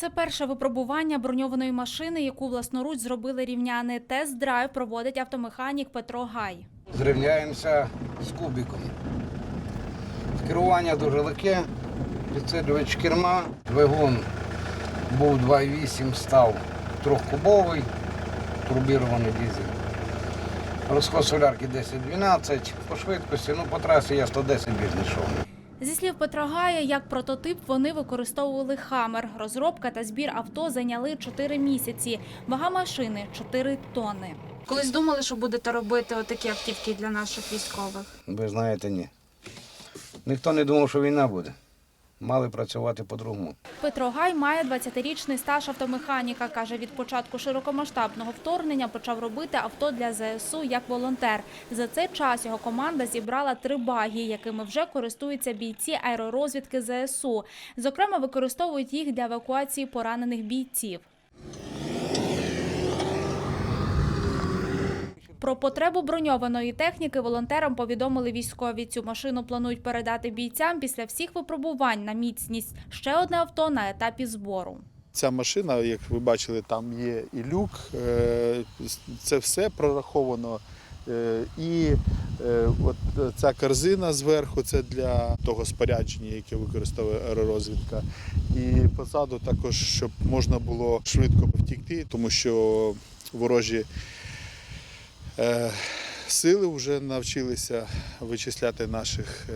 Це перше випробування броньованої машини, яку власноруч зробили рівняни. Тест-драйв проводить автомеханік Петро Гай. Зрівняємося з кубиком. Керування дуже легке, підсилювач керма, двигун був 2,8, став трьохкубовий, турбірований дизель. Розход солярки 10-12, по швидкості, ну по трасі я 110 біг йшов. Зі слів Петра Гая, як прототип вони використовували хамер. Розробка та збір авто зайняли 4 місяці. Вага машини 4 тонни. Колись думали, що будете робити отакі автівки для наших військових. Ви знаєте, ні. Ніхто не думав, що війна буде. Мали працювати по-другому. Петро Гай має 20-річний стаж автомеханіка. Каже, від початку широкомасштабного вторгнення почав робити авто для ЗСУ як волонтер. За цей час його команда зібрала три багі, якими вже користуються бійці аеророзвідки ЗСУ. Зокрема, використовують їх для евакуації поранених бійців. Про потребу броньованої техніки волонтерам повідомили військові. Цю машину планують передати бійцям після всіх випробувань на міцність. Ще одне авто на етапі збору. Ця машина, як ви бачили, там є і люк, е, це все прораховано. Е, І е, от ця корзина зверху це для того спорядження, яке використовує аеророзвідка. І позаду також, щоб можна було швидко втікти, тому що ворожі сили вже навчилися вичисляти наших е,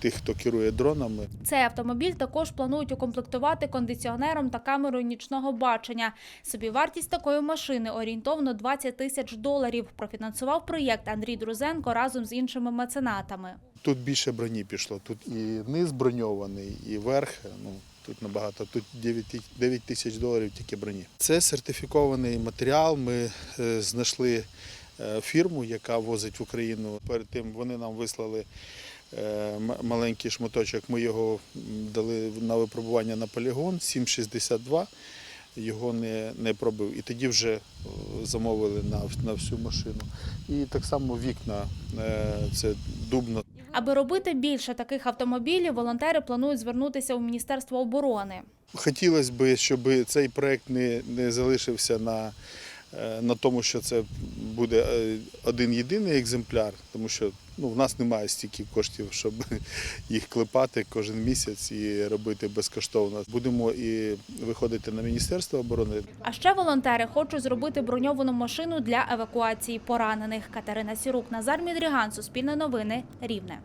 тих, хто керує дронами. Цей автомобіль також планують укомплектувати кондиціонером та камерою нічного бачення. Собівартість такої машини орієнтовно 20 тисяч доларів. Профінансував проєкт Андрій Друзенко разом з іншими меценатами. Тут більше броні пішло. Тут і низ броньований, і верх. Ну тут набагато. Тут 9 тисяч доларів тільки броні. Це сертифікований матеріал. Ми е, знайшли е, фірму, яка возить в Україну. Перед тим вони нам вислали. е, Маленький шматочок, ми його дали на випробування на полігон 7,62, його не, не пробив. І тоді вже замовили на, на всю машину. І так само вікна, це дубно Аби робити більше таких автомобілів, волонтери планують звернутися у Міністерство оборони. Хотілося б, щоб цей проект не, не залишився на, е, на тому, що це буде е, один єдиний екземпляр, тому що ну, в нас немає стільки коштів, щоб їх клепати кожен місяць і робити безкоштовно. Будемо і виходити на Міністерство оборони. А ще волонтери хочуть зробити броньовану машину для евакуації поранених. Катерина Сірук, Назар Мідріган, Суспільне новини, Рівне.